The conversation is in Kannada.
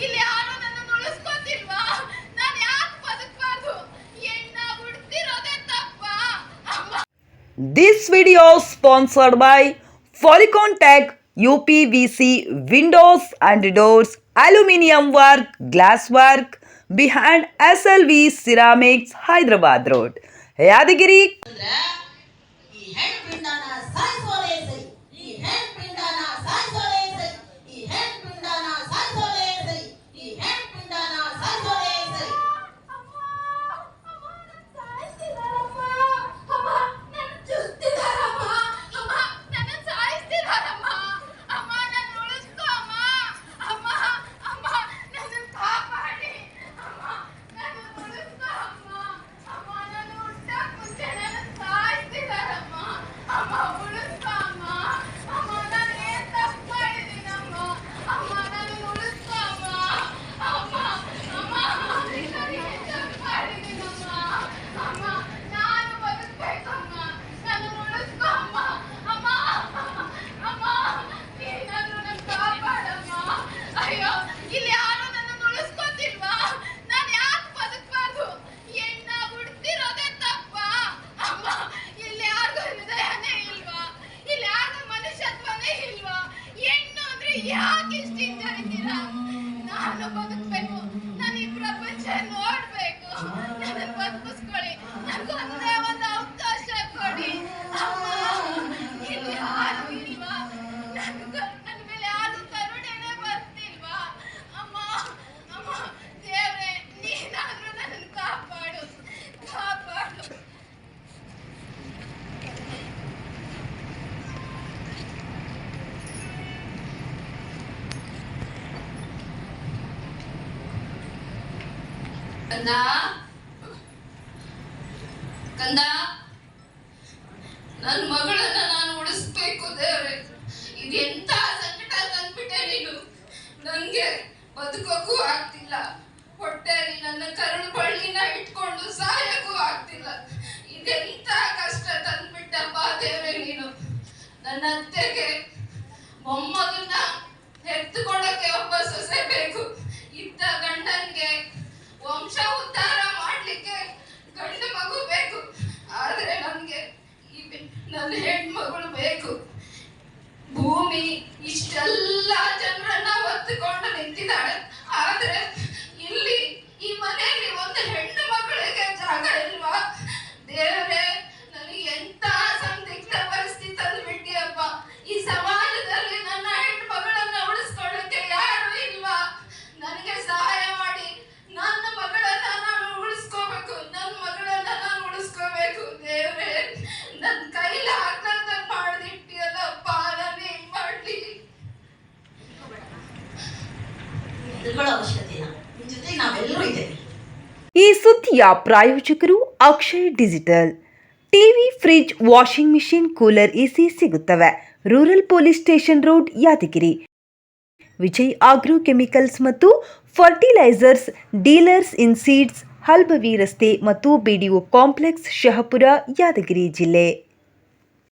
ಇಲ್ಲಿ ಯಾರೋ ನನ್ನ ಉಳಿಸ್ಕೊತಿಲ್ವಾ ನಾನು ಯಾಕೆ ಬದುಕಬಾರ್ದು ಹೆಣ್ಣ ಹುಡ್ತಿರೋದೇ ತಪ್ಪ this video sponsored by Falicon tag UPVC windows and doors aluminium work glass work behind S L V ceramics Hyderabad road Yadgiri ಕಂದ? ಕಂದ? ನನ್ನ ಮಗಳನ್ನ ನಾನು ಉಳಿಸ್ಬೇಕು ದೇವ್ರೆ. ಇದೆಂತ ಸಂಕಟ ತಂದ್ಬಿಟ್ಟೆ ನೀನು? ನನ್ಗೆ ಬದುಕೋಕ್ಕೂ ಆಗ್ತಿಲ್ಲ. ಹೊಟ್ಟೆಯಲ್ಲಿ ನನ್ನ ಕರುಳು ಬಳ್ಳಿನ ಇಟ್ಕೊಂಡು ಸಾಯಕ್ಕೂ ಆಗ್ತಿಲ್ಲ. ಇದೆಂತ ಕಷ್ಟ ತಂದ್ಬಿಟ್ಟಪ್ಪ ದೇವ್ರೆ ನೀನು. ನನ್ನ ಅತ್ತೆಗೆ ಮೊಮ್ಮಗನ್ನ ಈ ಸುದ್ದಿಯ ಪ್ರಾಯೋಜಕರು Akshay digital. TV, fridge, washing machine, cooler, AC ಸಿಗುತ್ತವೆ. Rural police station road, Yadgiri. Vijay agro chemicals ಮತ್ತು ಫರ್ಟಿಲೈಸರ್ಸ್, ಡೀಲರ್ಸ್ ಇನ್ ಸೀಡ್ಸ್, ಹಲ್ಬವಿ ರಸ್ತೆ ಮತ್ತು ಬಿಡಿಒ ಕಾಂಪ್ಲೆಕ್ಸ್ ಶಹಪುರ, ಯಾದಗಿರಿ ಜಿಲ್ಲೆ.